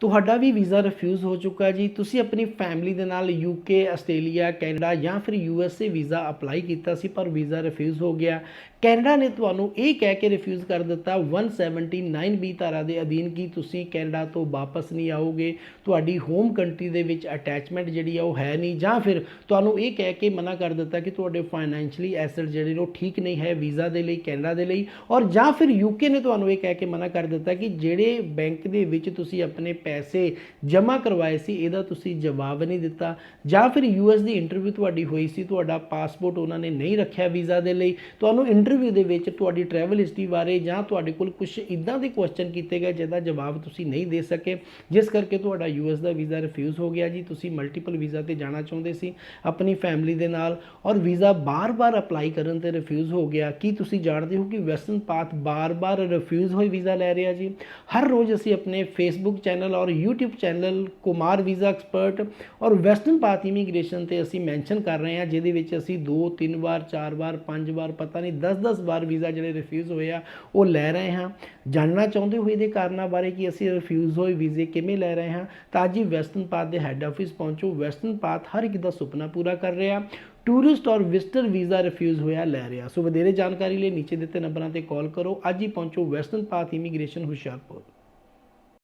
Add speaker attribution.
Speaker 1: ਤੁਹਾਡਾ ਵੀ visa refuse ਹੋ ਚੁੱਕਾ ਜੀ। ਤੁਸੀਂ ਆਪਣੀ ਫੈਮਿਲੀ ਦੇ ਨਾਲ ਯੂਕੇ ਆਸਟ੍ਰੇਲੀਆ ਕੈਨੇਡਾ ਜਾਂ ਫਿਰ ਯੂਐਸਏ ਵੀਜ਼ਾ ਅਪਲਾਈ ਕੀਤਾ ਸੀ, ਪਰ ਵੀਜ਼ਾ ਰਿਫਿਊਜ਼ ਹੋ ਗਿਆ। ਕੈਨੇਡਾ ਨੇ ਤੁਹਾਨੂੰ ਇਹ ਕਹਿ ਕੇ ਰਿਫਿਊਜ਼ ਕਰ ਦਿੱਤਾ 179 ਬੀ ਧਾਰਾ ਦੇ ਅਧੀਨ ਕਿ ਤੁਸੀਂ ਕੈਨੇਡਾ ਤੋਂ ਵਾਪਸ ਨਹੀਂ ਆਓਗੇ। ਤੁਹਾਡੀ ਹੋਮ ਕੰਟਰੀ ਦੇ ਵਿੱਚ ਅਟੈਚਮੈਂਟ ਜਿਹੜੀ ਆ ਉਹ ਹੈ ਨਹੀਂ। ਜਾਂ ਫਿਰ ਤੁਹਾਨੂੰ ਇਹ ਕਹਿ ਕੇ ਮਨਾ ਕਰ ਦਿੱਤਾ ਕਿ ਤੁਹਾਡੇ ਫਾਈਨੈਂਸ਼ੀਅਲੀ ਐਸੈਟ ਜਿਹੜੇ ਨੇ ਉਹ ਠੀਕ ਨਹੀਂ ਹੈ ਵੀਜ਼ਾ ਦੇ ਲਈ ਕੈਨੇਡਾ ਦੇ ਲਈ। ਔਰ ਜਾਂ ਫਿਰ ਯੂਕੇ ਨੇ ਤੁਹਾਨੂੰ ਇਹ ਕਹਿ ਕੇ ਮਨਾ ਕਰ ਦਿੱਤਾ ਕਿ ਜਿਹੜੇ ਬੈਂਕ ਦੇ ਵਿੱਚ ਤੁਸੀਂ ਆਪਣੇ ਪੈਸੇ ਜਮ੍ਹਾਂ ਕਰਵਾਏ ਸੀ, ਇਹਦਾ ਤੁਸੀਂ ਜਵਾਬ ਨਹੀਂ ਦਿੱਤਾ। ਜਾਂ ਫਿਰ ਯੂਐਸ ਦੀ ਇੰਟਰਵਿਊ ਤੁਹਾਡੀ ਹੋਈ ਸੀ, ਤੁਹਾਡਾ ਪਾਸਪੋਰਟ ਉਹਨਾਂ ਨੇ ਨਹੀਂ ਰੱਖਿਆ ਵੀਜ਼ਾ ਦੇ ਲਈ। ਤੁਹਾਨੂੰ ਇੰਟਰਵਿਊ ਦੇ ਵਿੱਚ ਤੁਹਾਡੀ ਟਰੈਵਲ ਹਿਸਟਰੀ ਬਾਰੇ ਜਾਂ ਤੁਹਾਡੇ ਕੋਲ ਕੁਝ ਇਦਾਂ ਦੇ ਕੁਐਸਚਨ ਕੀਤੇ ਗਏ ਜਿਹਦਾ ਜਵਾਬ ਤੁਸੀਂ ਨਹੀਂ ਦੇ ਸਕੇ। ਜਿਸ ਕਰਕੇ ਤੁਹਾਡਾ ਯੂਐਸ ਦਾ ਵੀਜ਼ਾ ਰਿਫਿਊਜ਼ ਹੋ ਗਿਆ ਜੀ। ਤੁਸੀਂ ਮਲਟੀਪਲ ਵੀਜ਼ਾ ਤੇ ਜਾਣਾ ਚਾਹੁੰਦੇ ਸੀ ਆਪਣੀ ਫੈਮਿਲੀ ਦੇ ਨਾਲ ਔਰ ਵੀਜ਼ਾ ਬਾਰ-ਬਾਰ ਅਪਲਾਈ ਕਰਨ ਤੇ ਰਿਫਿਊਜ਼ ਹੋ ਗਿਆ। ਕੀ ਤੁਸੀਂ ਜਾਣਦੇ ਹੋ ਕਿ ਵੈਸਟਰਨ ਪਾਥ ਬਾਰ-ਬਾਰ ਰਿਫਿਊਜ਼ ਹੋਏ ਵੀਜ਼ਾ ਲੈ ਰਿਹਾ ਜੀ? ਹਰ ਰੋਜ਼ ਅਸੀਂ ਆਪਣੇ ਫੇਸਬੁੱਕ ਚੈਨਲ ਔਰ YouTube channel Kumar visa expert ਔਰ ਵੈਸਟਰਨ ਪਾਥ ਇਮੀਗ੍ਰੇਸ਼ਨ ਤੇ ਅਸੀਂ ਮੈਂਸ਼ਨ ਕਰ ਰਹੇ ਹਾਂ, ਜਿਹਦੇ ਵਿੱਚ ਅਸੀਂ 2 3 ਵਾਰ 4 ਵਾਰ 5 ਵਾਰ, ਪਤਾ ਨਹੀਂ 10-10 ਵਾਰ ਵੀਜ਼ਾ ਜਿਹੜੇ ਰਿਫਿਊਜ਼ ਹੋਏ ਆ, ਉਹ ਲੈ ਰਹੇ ਹਾਂ। ਜਾਣਨਾ ਚਾਹੁੰਦੇ ਹੋਏ ਦੇ ਕਾਰਨਾਂ ਬਾਰੇ ਕਿ ਅਸੀਂ ਰਿਫਿਊਜ਼ ਹੋਏ ਵੀਜ਼ੇ ਕਿਵੇਂ ਲੈ ਰਹੇ ਹਾਂ, ਤਾਂ ਅੱਜ ਹੀ ਵੈਸਟਰਨ ਪਾਥ ਦੇ ਹੈੱਡ ਆਫਿਸ ਪਹੁੰਚੋ। ਵੈਸਟਰਨ ਪਾਥ ਹਰ ਇੱਕ ਦਾ ਸੁਪਨਾ ਪੂਰਾ ਕਰ ਰਿਹਾ। ਟੂਰਿਸਟ ਔਰ ਵਿਜ਼ਟਰ ਵੀਜ਼ਾ ਰਿਫਿਊਜ਼ ਹੋਇਆ, ਲੈ ਰਿਹਾ। ਸੋ ਵਧੇਰੇ ਜਾਣਕਾਰੀ ਲਈ ਨੀਚੇ ਦਿੱਤੇ ਨੰਬਰਾਂ ਤੇ ਕਾਲ ਕਰੋ। ਅੱਜ ਹੀ ਪਹੁੰਚੋ ਵੈਸਟਰਨ ਪਾਥ ਇਮੀਗ੍ਰੇਸ਼ਨ ਹੁਸ਼ਿਆਰਪੁਰ।